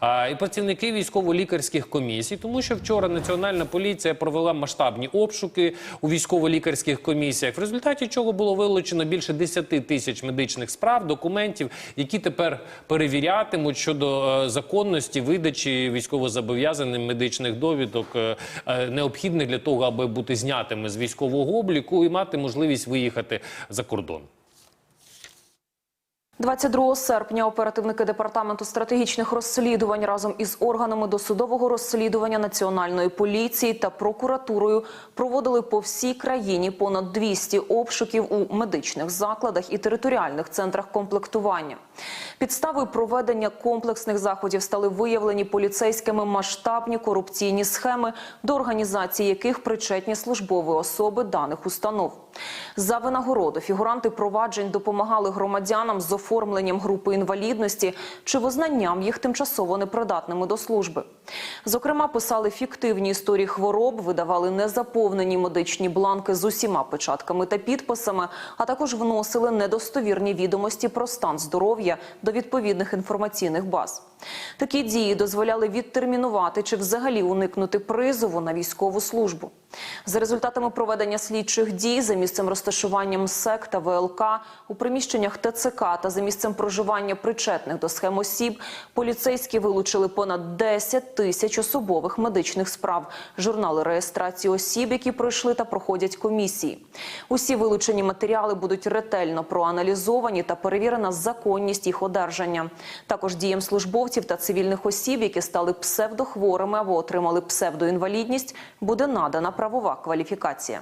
а, і працівники військово-лікарських комісій, тому що вчора Національна поліція провела масштабні обшуки у військово-лікарських комісіях, в результаті чого було вилучено більше 10 тисяч медичних справ, документів, які тепер перевірятимуть щодо е, законності видачі військовозобов'язаним медичних довідок, е, е, необхідних для того, аби бути знятими з військового обліку і мати можливість виїхати за кордон. 22 серпня оперативники департаменту стратегічних розслідувань разом із органами досудового розслідування національної поліції та прокуратурою проводили по всій країні понад 200 обшуків у медичних закладах і територіальних центрах комплектування. Підставою проведення комплексних заходів стали виявлені поліцейськими масштабні корупційні схеми, до організації яких причетні службові особи даних установ. За винагороду фігуранти проваджень допомагали громадянам з оформленням групи інвалідності чи визнанням їх тимчасово непридатними до служби. Зокрема, писали фіктивні історії хвороб, видавали незаповнені медичні бланки з усіма печатками та підписами, а також вносили недостовірні відомості про стан здоров'я до відповідних інформаційних баз. Такі дії дозволяли відтермінувати чи взагалі уникнути призову на військову службу. За результатами проведення слідчих дій за місцем розташування МСЕК та ВЛК у приміщеннях ТЦК та за місцем проживання причетних до схем осіб поліцейські вилучили понад 10 тисяч особових медичних справ, журнали реєстрації осіб, які пройшли та проходять комісії. Усі вилучені матеріали будуть ретельно проаналізовані та перевірена законність їх одержання. Також діям службовців та цивільних осіб, які стали псевдохворими або отримали псевдоінвалідність, буде надана правова кваліфікація.